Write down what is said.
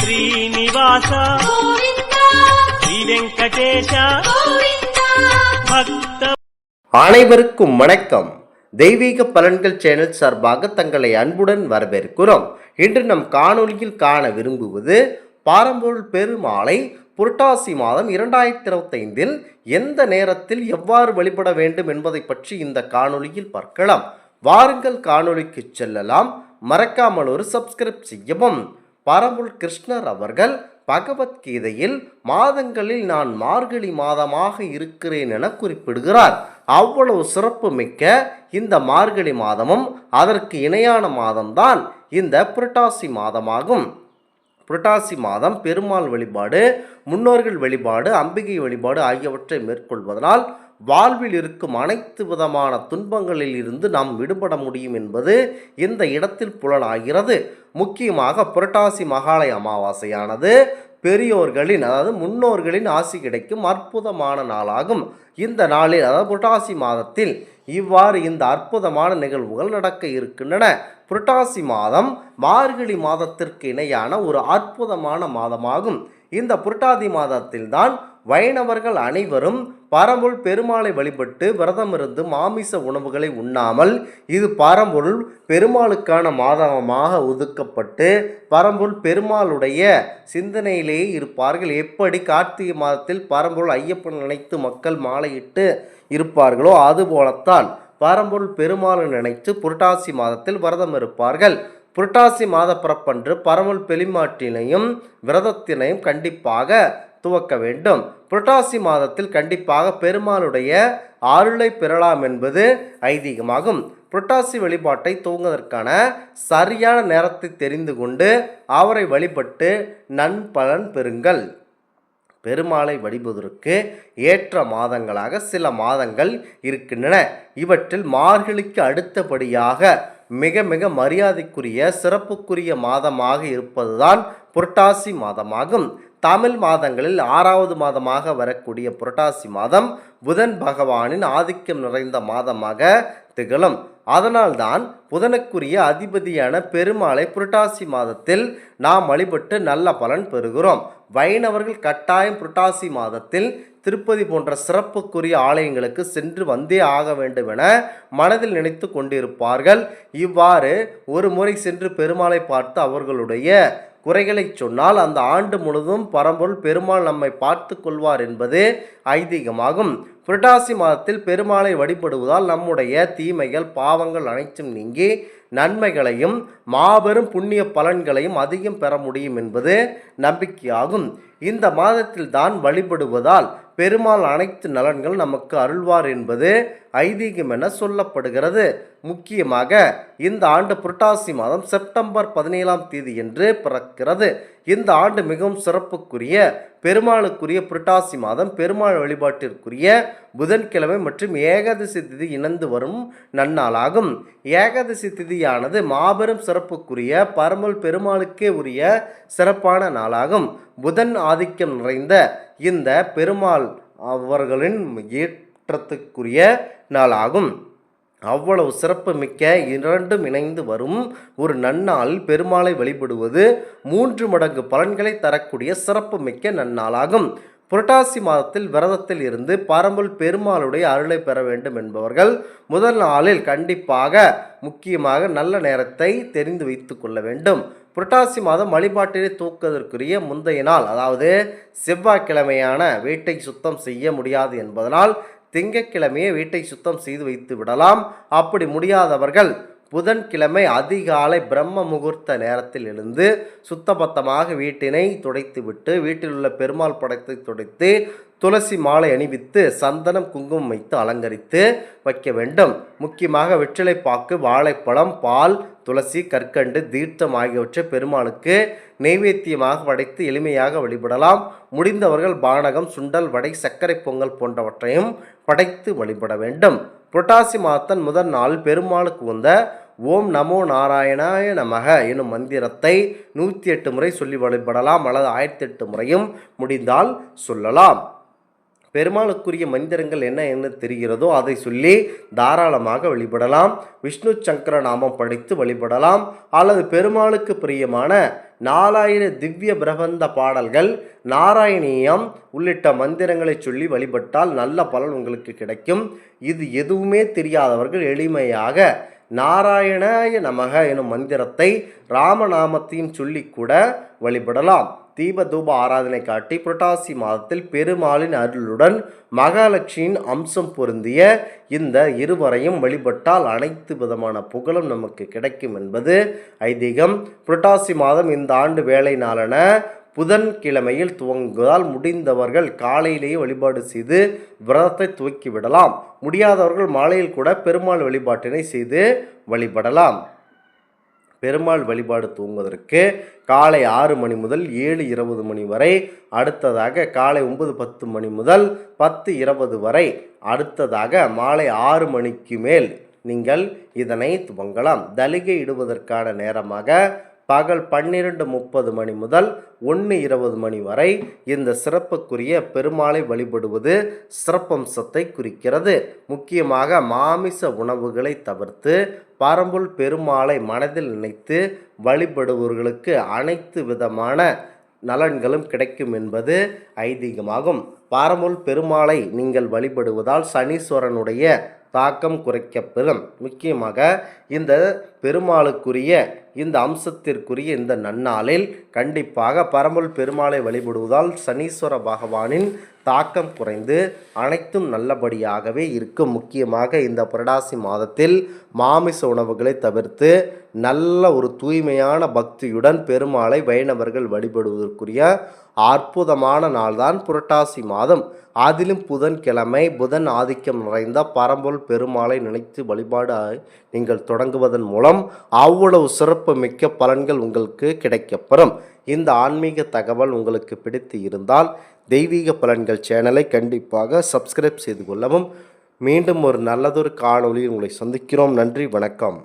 శ్రీనివాస గోవిందా శ్రీ వెంకటేశ గోవిందా భక్త அனைவருக்கும் வணக்கம் தெய்வீக பலன்கள் சேனல் சார்பாக தங்களை அன்புடன் வரவேற்கிறோம் இன்று நம் காணொளியில் காண விரும்புவது பாரம்பொருள் பெருமாளை புரட்டாசி மாதம் இரண்டாயிரத்தி இருபத்தைந்தில் எந்த நேரத்தில் எவ்வாறு வழிபட வேண்டும் என்பதை பற்றி இந்த காணொளியில் பார்க்கலாம் வாருங்கள் காணொளிக்கு செல்லலாம் மறக்காமல் ஒரு சப்ஸ்கிரைப் செய்யவும் பரம்புல் கிருஷ்ணர் அவர்கள் பகவத்கீதையில் மாதங்களில் நான் மார்கழி மாதமாக இருக்கிறேன் என குறிப்பிடுகிறார். அவ்வளவு சிறப்பு மிக்க இந்த மார்கழி மாதமும் அதற்கு இணையான மாதம்தான் இந்த புரட்டாசி மாதமாகும். புரட்டாசி மாதம் பெருமாள் வழிபாடு முன்னோர்கள் வழிபாடு அம்பிகை வழிபாடு ஆகியவற்றை மேற்கொள்வதனால் வாழ்வில் இருக்கும் அனைத்து விதமான துன்பங்களில் இருந்து நாம் விடுபட முடியும் என்பது இந்த இடத்தில் புலனாகிறது. முக்கியமாக புரட்டாசி மகாலய அமாவாசையானது பெரியோர்களின் அதாவது முன்னோர்களின் ஆசி கிடைக்கும் அற்புதமான நாளாகும். இந்த நாளில் அதாவது புரட்டாசி மாதத்தில் இவ்வாறு இந்த அற்புதமான நிகழ்வுகள் நடக்க இருக்கின்றன. புரட்டாசி மாதம் மார்கழி மாதத்திற்கு இணையான ஒரு அற்புதமான மாதமாகும். இந்த புரட்டாதி மாதத்தில்தான் வைணவர்கள் அனைவரும் பரம்பொருள் பெருமாளை வழிபட்டு விரதம் இருந்து மாமிச உணவுகளை உண்ணாமல் இது பரம்பொருள் பெருமாளுக்கான மாதமாக ஒதுக்கப்பட்டு பரம்பொருள் பெருமாளுடைய சிந்தனையிலேயே இருப்பார்கள். எப்படி கார்த்திகை மாதத்தில் பரம்பொருள் ஐயப்பன் நினைத்து மக்கள் மாலையிட்டு இருப்பார்களோ அதுபோலத்தான் பரம்பொருள் பெருமாளை நினைத்து புரட்டாசி மாதத்தில் விரதம் இருப்பார்கள். புரட்டாசி மாத பிறப்பன்று பரமல் பெருமாட்டினையும் விரதத்தினையும் கண்டிப்பாக துவக்க வேண்டும். புரட்டாசி மாதத்தில் கண்டிப்பாக பெருமாளுடைய அருளை பெறலாம் என்பது ஐதீகமாகும். புரட்டாசி வழிபாட்டை துவங்குவதற்கான சரியான நேரத்தை தெரிந்து கொண்டு அவரை வழிபட்டு நன்பலன் பெறுங்கள். பெருமாளை வழிபதற்கு ஏற்ற மாதங்களாக சில மாதங்கள் இருக்கின்றன. இவற்றில் மார்கழிக்கு அடுத்தபடியாக மிக மிக மரியாதைக்குரிய சிறப்புக்குரிய மாதமாக இருப்பதுதான் புரட்டாசி மாதமாகும். தமிழ் மாதங்களில் ஆறாவது மாதமாக வரக்கூடிய புரட்டாசி மாதம் புதன் பகவானின் ஆதிக்கம் நிறைந்த மாதமாக திகழும். அதனால்தான் புதனுக்குரிய அதிபதியான பெருமாளை புரட்டாசி மாதத்தில் நாம் வழிபட்டு நல்ல பலன் பெறுகிறோம். வைணவர்கள் கட்டாயம் புரட்டாசி மாதத்தில் திருப்பதி போன்ற சிறப்புக்குரிய ஆலயங்களுக்கு சென்று வந்தே ஆக வேண்டும் என மனதில் நினைத்து கொண்டிருப்பார்கள். இவ்வாறு ஒரு முறை சென்று பெருமாளை பார்த்து அவர்களுடைய குறைகளை சொன்னால் அந்த ஆண்டு முழுவதும் பரம்பொருள் பெருமாள் நம்மை பார்த்து கொள்வார் என்பது ஐதீகமாகும். புரட்டாசி மாதத்தில் பெருமாளை வழிபடுவதால் நம்முடைய தீமைகள் பாவங்கள் அனைத்தும் நீங்கி நன்மைகளையும் மாபெரும் புண்ணிய பலன்களையும் அதிகம் பெற முடியும் என்பது நம்பிக்கையாகும். இந்த மாதத்தில் தான் வழிபடுவதால் பெருமாள் அனைத்து நலன்கள் நமக்கு அருள்வார் என்பது ஐதீகம் என சொல்லப்படுகிறது. முக்கியமாக இந்த ஆண்டு புரட்டாசி மாதம் செப்டம்பர் பதினேழாம் தேதி என்று பிறக்கிறது. இந்த ஆண்டு மிகவும் சிறப்புக்குரிய பெருமாளுக்குரிய புரட்டாசி மாதம் பெருமாள் வழிபாட்டிற்குரிய புதன்கிழமை மற்றும் ஏகாதசி திதி இணைந்து வரும் நன்னாளாகும். ஏகாதசி திதியானது மாபெரும் சிறப்புக்குரிய பரமல் பெருமாளுக்கே உரிய சிறப்பான நாளாகும். புதன் ஆதிக்கம் நிறைந்த இந்த பெருமாள் அவர்களின் ஏற்றத்துக்குரிய நாளாகும். அவ்வளவு சிறப்பு மிக்க இரண்டும் இணைந்து வரும் ஒரு நன்னாளில் பெருமாளை வழிபடுவது மூன்று மடங்கு பலன்களை தரக்கூடிய சிறப்பு மிக்க நன்னாளாகும். புரட்டாசி மாதத்தில் விரதத்தில் இருந்து பரம்பல் பெருமாளுடைய அருளை பெற வேண்டும் என்பவர்கள் முதல் நாளில் கண்டிப்பாக முக்கியமாக நல்ல நேரத்தை தெரிந்து வைத்து கொள்ள வேண்டும். புரட்டாசி மாதம் வழிபாட்டினை தூக்குவதற்குரிய முந்தைய நாள் அதாவது செவ்வாய்க்கிழமையான வீட்டை சுத்தம் செய்ய முடியாது என்பதனால் திங்கட்கிழமையே வீட்டை சுத்தம் செய்து வைத்து விடலாம். அப்படி முடியாதவர்கள் புதன்கிழமை அதிகாலை பிரம்ம முகூர்த்த நேரத்தில் எழுந்து சுத்தபத்தமாக வீட்டினை துடைத்துவிட்டு வீட்டில் உள்ள பெருமாள் படத்தை துடைத்து துளசி மாலை அணிவித்து சந்தனம் குங்குமம் வைத்து அலங்கரித்து வைக்க வேண்டும். முக்கியமாக வெற்றிலை பாக்கு வாழைப்பழம் பால் துளசி கற்கண்டு தீர்த்தம் ஆகியவற்றை பெருமாளுக்கு நெய்வேத்தியமாக படைத்து எளிமையாக வழிபடலாம். முடிந்தவர்கள் பானகம் சுண்டல் வடை சர்க்கரை பொங்கல் போன்றவற்றையும் படைத்து வழிபட வேண்டும். புரட்டாசி மாதத்தன் முதல் நாள் பெருமாளுக்கு வந்த ஓம் நமோ நாராயணாய நமக எனும் மந்திரத்தை நூற்றி எட்டு முறை சொல்லி வழிபடலாம் அல்லது ஆயிரத்தி எட்டு முறையும் முடிந்தால் சொல்லலாம். பெருமாளுக்குரிய மந்திரங்கள் என்ன என்ன தெரிகிறதோ அதை சொல்லி தாராளமாக வழிபடலாம். விஷ்ணு சங்கர நாமம் படித்து வழிபடலாம். அல்லது பெருமாளுக்கு பிரியமான நாலாயிர திவ்ய பிரபந்த பாடல்கள் நாராயணியம் உள்ளிட்ட மந்திரங்களை சொல்லி வழிபட்டால் நல்ல பலன் உங்களுக்கு கிடைக்கும். இது எதுவுமே தெரியாதவர்கள் எளிமையாக நாராயணாய நமக எனும் மந்திரத்தை ராமநாமத்தையும் சொல்லி கூட வழிபடலாம். தீபதூப ஆராதனை காட்டி புரட்டாசி மாதத்தில் பெருமாளின் அருளுடன் மகாலட்சுமியின் அம்சம் பொருந்திய இந்த இருவரையும் வழிபட்டால் அனைத்து விதமான புகழும் நமக்கு கிடைக்கும் என்பது ஐதீகம். புரட்டாசி மாதம் இந்த ஆண்டு வேலை நாளென புதன்கிழமையில் துவங்குவதால் முடிந்தவர்கள் காலையிலேயே வழிபாடு செய்து விரதத்தை துவக்கிவிடலாம். முடியாதவர்கள் மாலையில் கூட பெருமாள் வழிபாட்டினை செய்து வழிபடலாம். பெருமாள் வழிபாடு தூங்குவதற்கு காலை ஆறு மணி முதல் ஏழு இருபது மணி வரை அடுத்ததாக காலை ஒன்பது பத்து மணி முதல் பத்து இருபது வரை அடுத்ததாக மாலை ஆறு மணிக்கு மேல் நீங்கள் இதனை துவங்கலாம். தலிகை இடுவதற்கான நேரமாக பகல் பன்னிரண்டு முப்பது மணி முதல் ஒன்று இருபது மணி வரை இந்த சிறப்புக்குரிய பெருமாளை வழிபடுவது சிறப்பம்சத்தை குறிக்கிறது. முக்கியமாக மாமிச உணவுகளை தவிர்த்து பரம்புல் பெருமாளை மனதில் நினைத்து வழிபடுபவர்களுக்கு அனைத்து விதமான நலன்களும் கிடைக்கும் என்பது ஐதீகமாகும். பாரமுல் பெருமாளை நீங்கள் வழிபடுவதால் சனீஸ்வரனுடைய தாக்கம் குறைக்கப்பெறும் முக்கியமாக இந்த பெருமாளுக்குரிய இந்த அம்சத்திற்குரிய இந்த நன்னாளில் கண்டிப்பாக பரம்பல் பெருமாளை வழிபடுவதால் சனீஸ்வர பகவானின் தாக்கம் குறைந்து அனைத்தும் நல்லபடியாகவே இருக்கும். முக்கியமாக இந்த புரடாசி மாதத்தில் மாமிச உணவுகளை தவிர்த்து நல்ல ஒரு தூய்மையான பக்தியுடன் பெருமாளை வைணவர்கள் வழிபடுவதற்குரிய அற்புதமான நாள்தான் புரட்டாசி மாதம். அதிலும் புதன்கிழமை புதன் ஆதிக்கம் நிறைந்த பரம்பொல் பெருமாளை நினைத்து வழிபாடு நீங்கள் தொடங்குவதன் மூலம் அவ்வளவு சிறப்பு மிக்க பலன்கள் உங்களுக்கு கிடைக்கப்பெறும். இந்த ஆன்மீக தகவல் உங்களுக்கு பிடித்து இருந்தால் தெய்வீக பலன்கள் சேனலை கண்டிப்பாக சப்ஸ்கிரைப் செய்து கொள்ளவும். மீண்டும் ஒரு நல்லதொரு காணொளியில் உங்களை சந்திக்கிறோம். நன்றி வணக்கம்.